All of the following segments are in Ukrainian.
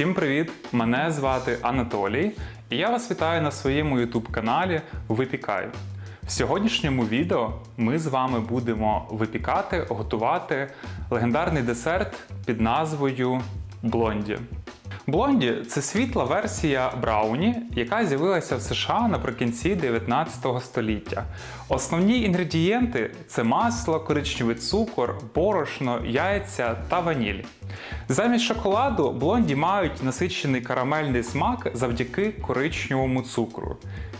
Всім привіт! Мене звати Анатолій, і я вас вітаю на своєму YouTube каналі Випікаю. В сьогоднішньому відео ми з вами будемо випікати, готувати легендарний десерт під назвою Блонді. Блонді це світла версія брауні, яка з'явилася в США наприкінці 19 століття. Основні інгредієнти це масло, коричневий цукор, борошно, яйця та ваніль. Замість шоколаду блонді мають насичений карамельний смак завдяки коричневому цукру.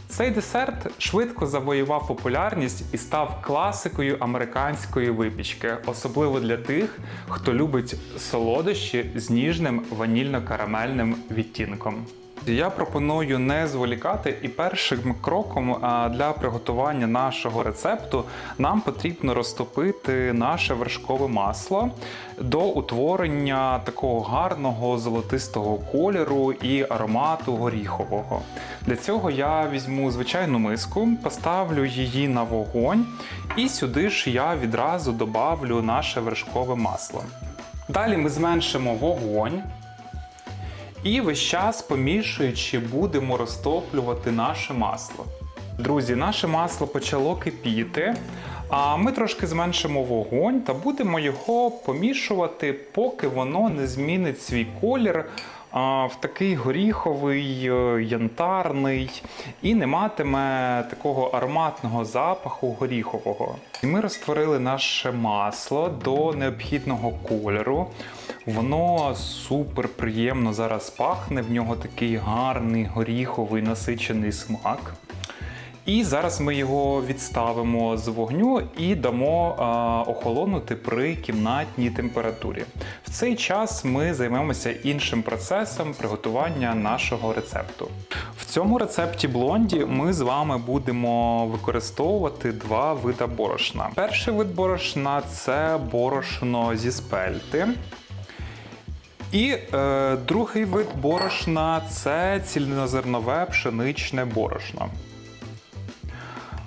Цей десерт швидко завоював популярність і став класикою американської випічки, особливо для тих, хто любить солодощі з ніжним ванільно-карамельним відтінком. Я пропоную не зволікати, і першим кроком для приготування нашого рецепту нам потрібно розтопити наше вершкове масло до утворення такого гарного золотистого кольору і аромату горіхового. Для цього я візьму звичайну миску, поставлю її на вогонь, і сюди ж я відразу добавлю наше вершкове масло. Далі ми зменшимо вогонь. І весь час помішуючи, будемо розтоплювати наше масло. Друзі, наше масло почало кипіти, а ми трошки зменшимо вогонь та будемо його помішувати, поки воно не змінить свій колір в такий горіховий, е, янтарний і не матиме такого ароматного запаху горіхового. І ми розтворили наше масло до необхідного кольору. Воно супер приємно зараз пахне, в нього такий гарний горіховий насичений смак. І зараз ми його відставимо з вогню і дамо а, охолонути при кімнатній температурі. В цей час ми займемося іншим процесом приготування нашого рецепту. В цьому рецепті блонді ми з вами будемо використовувати два вида борошна. Перший вид борошна це борошно зі спельти. І е, другий вид борошна це цільнозернове пшеничне борошно.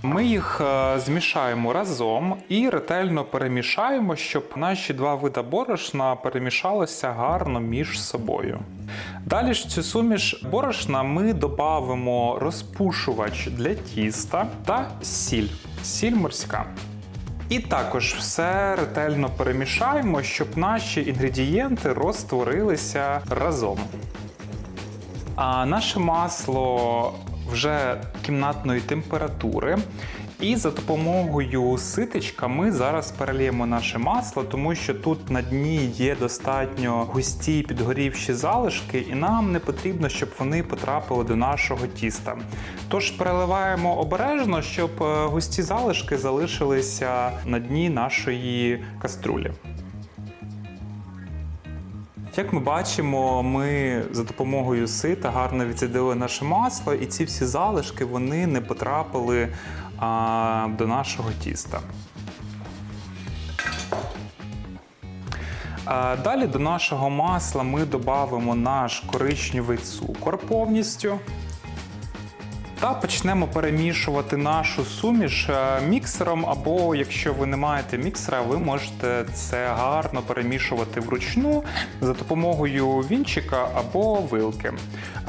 Ми їх е, змішаємо разом і ретельно перемішаємо, щоб наші два види борошна перемішалися гарно між собою. Далі ж цю суміш борошна ми додамо розпушувач для тіста та сіль, сіль морська. І також все ретельно перемішаємо, щоб наші інгредієнти розтворилися разом. А наше масло вже кімнатної температури. І за допомогою ситечка ми зараз переліємо наше масло, тому що тут на дні є достатньо густі підгорівші залишки, і нам не потрібно, щоб вони потрапили до нашого тіста. Тож переливаємо обережно, щоб е, густі залишки залишилися на дні нашої каструлі. Як ми бачимо, ми за допомогою сита гарно відсидили наше масло, і ці всі залишки вони не потрапили а, до нашого тіста. Далі до нашого масла ми додамо наш коричневий цукор повністю. Та почнемо перемішувати нашу суміш е, міксером, або якщо ви не маєте міксера, ви можете це гарно перемішувати вручну за допомогою вінчика або вилки.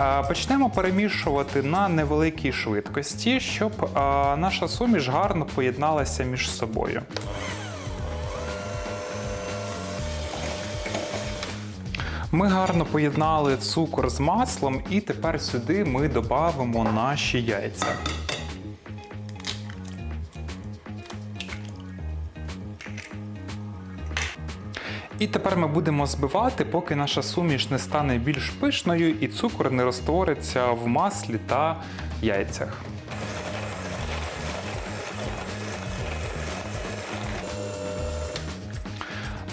Е, почнемо перемішувати на невеликій швидкості, щоб е, наша суміш гарно поєдналася між собою. Ми гарно поєднали цукор з маслом, і тепер сюди ми додамо наші яйця. І тепер ми будемо збивати, поки наша суміш не стане більш пишною і цукор не розтвориться в маслі та яйцях.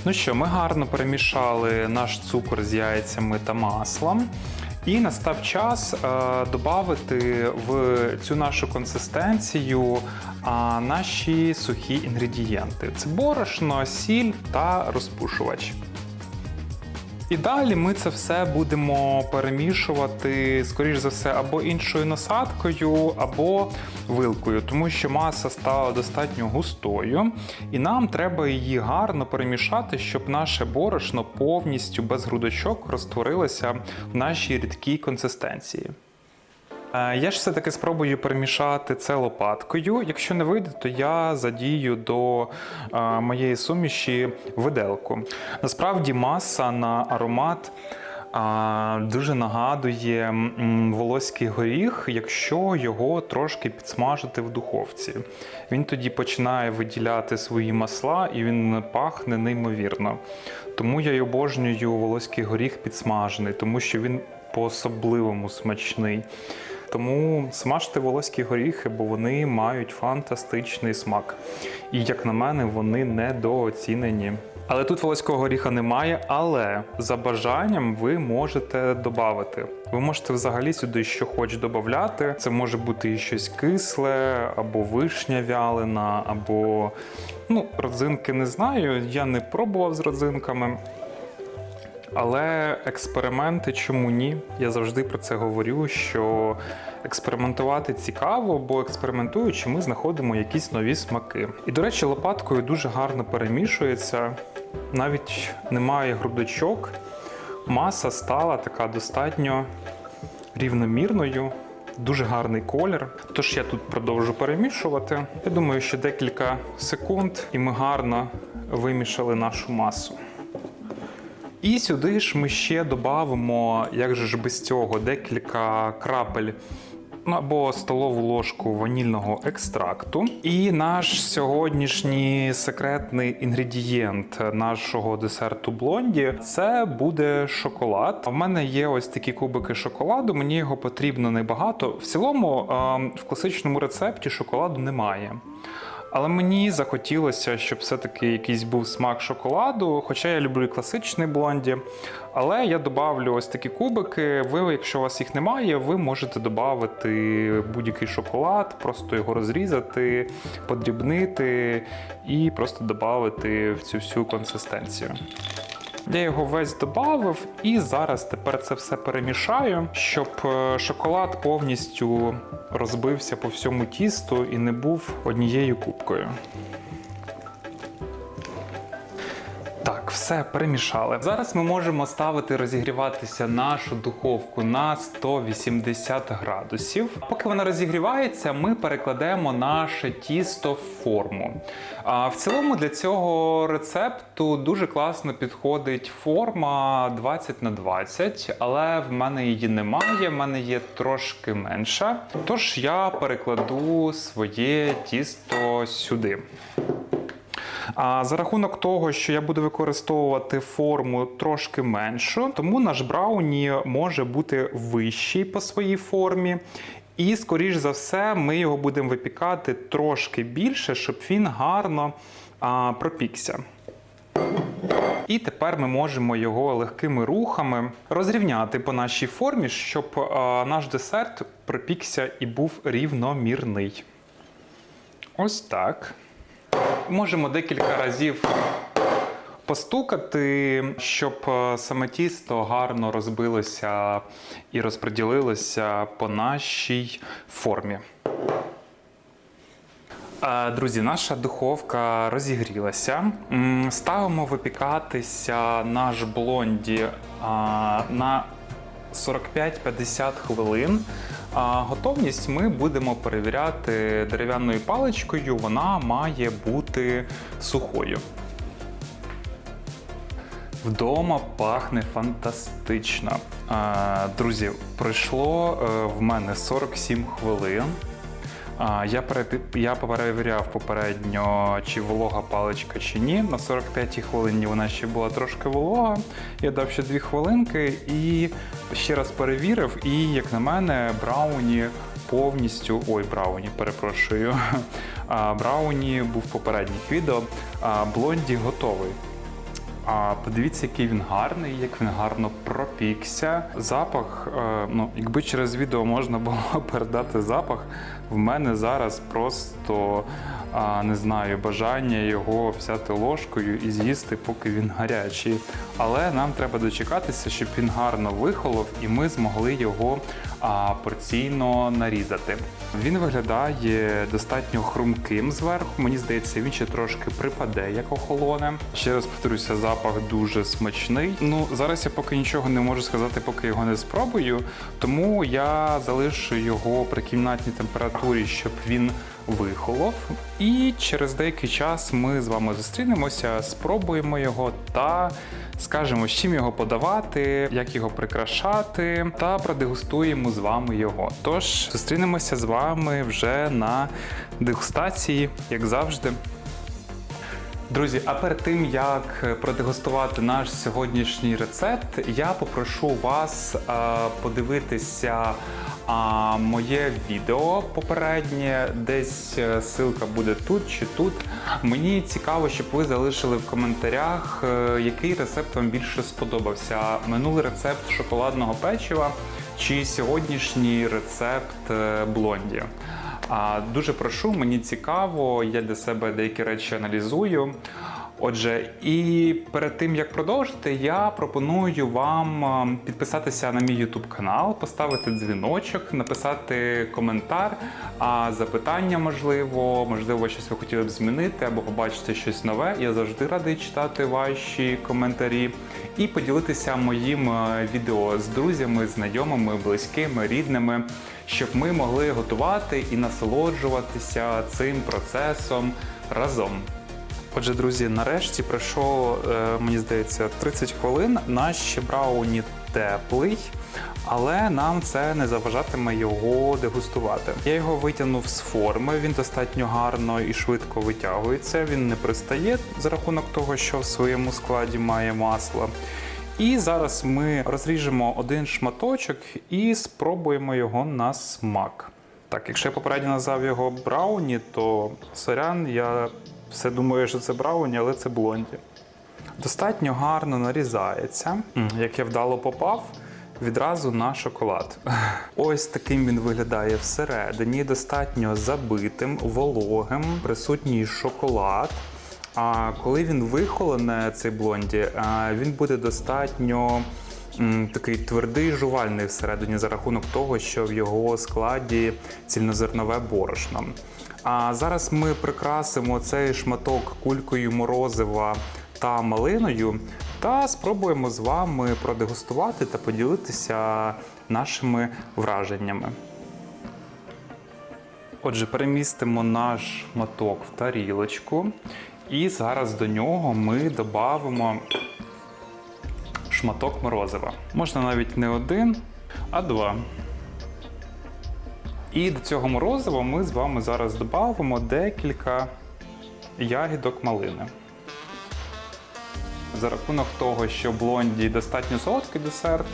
Ну що, ми гарно перемішали наш цукор з яйцями та маслом. І настав час е, додати в цю нашу консистенцію наші сухі інгредієнти: це борошно, сіль та розпушувач. І далі ми це все будемо перемішувати, скоріш за все, або іншою насадкою, або вилкою, тому що маса стала достатньо густою, і нам треба її гарно перемішати, щоб наше борошно повністю без грудочок розтворилося в нашій рідкій консистенції. Я ж все-таки спробую перемішати це лопаткою. Якщо не вийде, то я задію до моєї суміші виделку. Насправді маса на аромат дуже нагадує волоський горіх, якщо його трошки підсмажити в духовці. Він тоді починає виділяти свої масла і він пахне неймовірно. Тому я й обожнюю волоський горіх підсмажений, тому що він по-особливому смачний. Тому смажте волоські горіхи, бо вони мають фантастичний смак. І, як на мене, вони недооцінені. Але тут волоського горіха немає, але за бажанням ви можете додати. Ви можете взагалі сюди що хоч додати. Це може бути і щось кисле, або вишня вялена, або ну, родзинки не знаю. Я не пробував з родзинками. Але експерименти чому ні? Я завжди про це говорю, що експериментувати цікаво, бо експериментуючи, ми знаходимо якісь нові смаки. І, до речі, лопаткою дуже гарно перемішується, навіть немає грудочок. Маса стала така достатньо рівномірною. Дуже гарний колір. Тож я тут продовжу перемішувати. Я думаю, що декілька секунд, і ми гарно вимішали нашу масу. І сюди ж ми ще додамо, як же ж без цього, декілька крапель або столову ложку ванільного екстракту. І наш сьогоднішній секретний інгредієнт нашого десерту блонді це буде шоколад. В мене є ось такі кубики шоколаду. Мені його потрібно небагато. В цілому ем, в класичному рецепті шоколаду немає. Але мені захотілося, щоб все-таки якийсь був смак шоколаду, хоча я люблю класичний блонді. Але я додавлю ось такі кубики. Ви, якщо у вас їх немає, ви можете додати будь-який шоколад, просто його розрізати, подрібнити і просто додати в цю всю консистенцію. Я його весь додав і зараз тепер це все перемішаю, щоб е, шоколад повністю розбився по всьому тісту і не був однією кубкою. Все перемішали. Зараз ми можемо ставити розігріватися нашу духовку на 180 градусів. Поки вона розігрівається, ми перекладемо наше тісто в форму. А в цілому для цього рецепту дуже класно підходить форма 20 на 20, але в мене її немає, в мене є трошки менша. Тож я перекладу своє тісто сюди. А за рахунок того, що я буду використовувати форму трошки меншу, тому наш брауні може бути вищий по своїй формі. І, скоріш за все, ми його будемо випікати трошки більше, щоб він гарно а, пропікся. І тепер ми можемо його легкими рухами розрівняти по нашій формі, щоб а, наш десерт пропікся і був рівномірний. Ось так. Можемо декілька разів постукати, щоб е, саме тісто гарно розбилося і розподілилося по нашій формі. Е, Друзі, наша духовка розігрілася. Ставимо випікатися наш блонді на 45-50 хвилин. А готовність ми будемо перевіряти дерев'яною паличкою. Вона має бути сухою. Вдома пахне фантастично. Е, Друзі, пройшло е, в мене 47 хвилин. Я я перевіряв попередньо, чи волога паличка чи ні. На 45-й хвилині вона ще була трошки волога. Я дав ще 2 хвилинки і ще раз перевірив. І, як на мене, брауні повністю. Ой, брауні, перепрошую. Брауні був попередніх відео. Блонді готовий. А подивіться, який він гарний, як він гарно пропікся. Запах, е, ну, якби через відео можна було передати запах, в мене зараз просто не знаю, бажання його взяти ложкою і з'їсти, поки він гарячий. Але нам треба дочекатися, щоб він гарно вихолов, і ми змогли його а, порційно нарізати. Він виглядає достатньо хрумким зверху. Мені здається, він ще трошки припаде, як охолоне. Ще раз повторюся, запах дуже смачний. Ну зараз я поки нічого не можу сказати, поки його не спробую. Тому я залишу його при кімнатній температурі, щоб він вихолов. І через деякий час ми з вами зустрінемося, спробуємо його та скажемо, з чим його подавати, як його прикрашати, та продегустуємо з вами його. Тож зустрінемося з вами вже на дегустації, як завжди. Друзі, а перед тим як продегустувати наш сьогоднішній рецепт, я попрошу вас е, подивитися а, моє відео попереднє. Десь е, ссылка буде тут чи тут. Мені цікаво, щоб ви залишили в коментарях, е, який рецепт вам більше сподобався. Минулий рецепт шоколадного печива чи сьогоднішній рецепт е, блонді. А, Дуже прошу, мені цікаво, я для себе деякі речі аналізую. Отже, і перед тим як продовжити, я пропоную вам підписатися на мій YouTube канал, поставити дзвіночок, написати коментар, а запитання можливо, можливо, щось ви хотіли б змінити або побачити щось нове. Я завжди радий читати ваші коментарі і поділитися моїм відео з друзями, знайомими, близькими, рідними, щоб ми могли готувати і насолоджуватися цим процесом разом. Отже, друзі, нарешті пройшло, е, мені здається, 30 хвилин. Наш ще брауні теплий, але нам це не заважатиме його дегустувати. Я його витягнув з форми, він достатньо гарно і швидко витягується. Він не пристає за рахунок того, що в своєму складі має масло. І зараз ми розріжемо один шматочок і спробуємо його на смак. Так, якщо я попередньо назвав його брауні, то сорян, я все думаю, що це брауні, але це блонді. Достатньо гарно нарізається. Як я вдало попав, відразу на шоколад. Ось таким він виглядає всередині, достатньо забитим, вологим, присутній шоколад. А коли він вихолоне, цей блонді, він буде достатньо такий твердий жувальний всередині за рахунок того, що в його складі цільнозернове борошно. А зараз ми прикрасимо цей шматок кулькою морозива та малиною, та спробуємо з вами продегустувати та поділитися нашими враженнями. Отже, перемістимо наш шматок в тарілочку, і зараз до нього ми додамо шматок морозива. Можна навіть не один, а два. І до цього морозива ми з вами зараз додамо декілька ягідок малини. За рахунок того, що блонді достатньо солодкий десерт,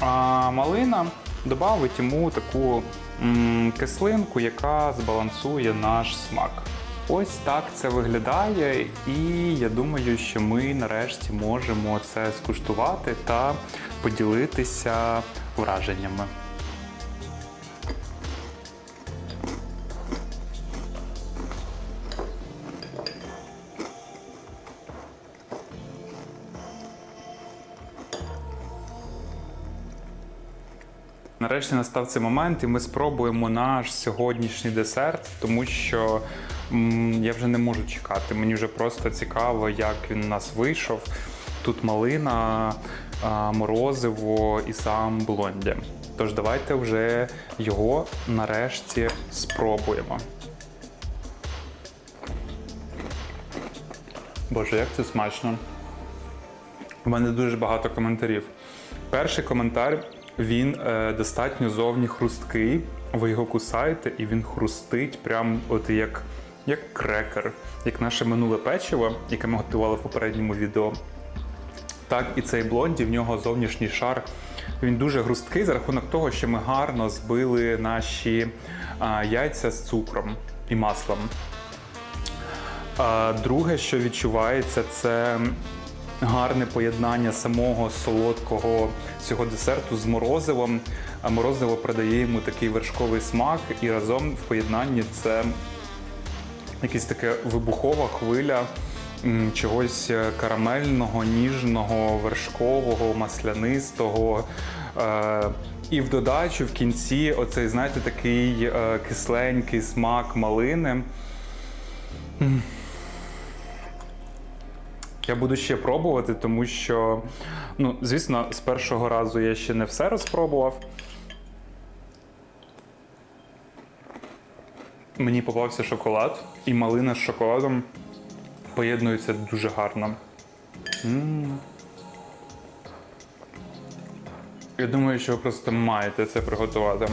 а малина додавить йому таку м, кислинку, яка збалансує наш смак. Ось так це виглядає, і я думаю, що ми нарешті можемо це скуштувати та поділитися враженнями. Нарешті настав цей момент, і ми спробуємо наш сьогоднішній десерт, тому що м, я вже не можу чекати. Мені вже просто цікаво, як він у нас вийшов. Тут малина, а, морозиво і сам блонді. Тож давайте вже його нарешті спробуємо. Боже, як це смачно! У мене дуже багато коментарів. Перший коментар він е, достатньо зовні хрусткий. Ви його кусаєте, і він хрустить, прям от як, як крекер, як наше минуле печиво, яке ми готували в попередньому відео. Так, і цей блонді, в нього зовнішній шар. Він дуже хрусткий за рахунок того, що ми гарно збили наші а, яйця з цукром і маслом. А друге, що відчувається, це гарне поєднання самого солодкого цього десерту з морозивом. А морозиво придає йому такий вершковий смак, і разом в поєднанні це якась така вибухова хвиля чогось е, карамельного, ніжного, вершкового, маслянистого. Е, і в додачу в кінці оцей, знаєте, такий е, кисленький смак малини. М. Я буду ще пробувати, тому що, ну, звісно, з першого разу я ще не все розпробував. Мені попався шоколад, і малина з шоколадом поєднуються дуже гарно. М. Я думаю, що ви просто маєте це приготувати.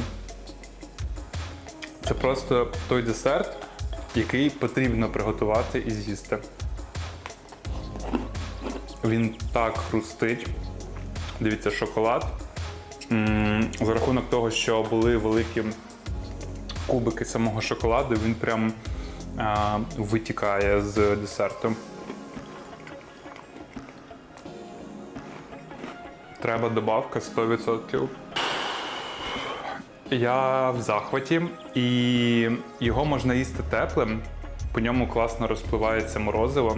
Це просто той десерт, який потрібно приготувати і з'їсти. Він так хрустить. Дивіться, шоколад. За рахунок того, що були великі кубики самого шоколаду, він прям а, витікає з десерту. Треба добавка 100%. Я в захваті, і його можна їсти теплим, по ньому класно розпливається морозиво.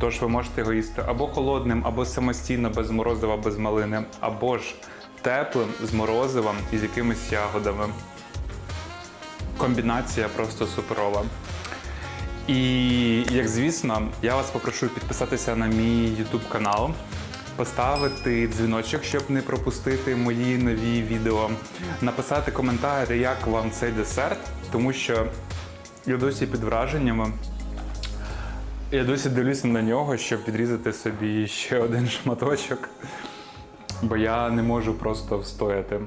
Тож ви можете його їсти або холодним, або самостійно без морозива, без малини, або ж теплим з морозивом і з якимись ягодами. Комбінація просто суперова. І як звісно, я вас попрошу підписатися на мій YouTube канал, поставити дзвіночок, щоб не пропустити мої нові відео, написати коментар, як вам цей десерт, тому що я досі під враженнями. Я досі дивлюся на нього, щоб відрізати собі ще один шматочок, бо я не можу просто встояти.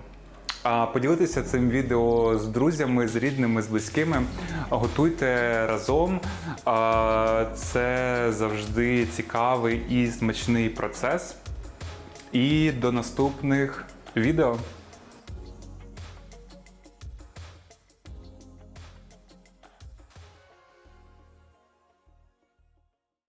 А поділитися цим відео з друзями, з рідними, з близькими. Готуйте разом. Це завжди цікавий і смачний процес. І до наступних відео.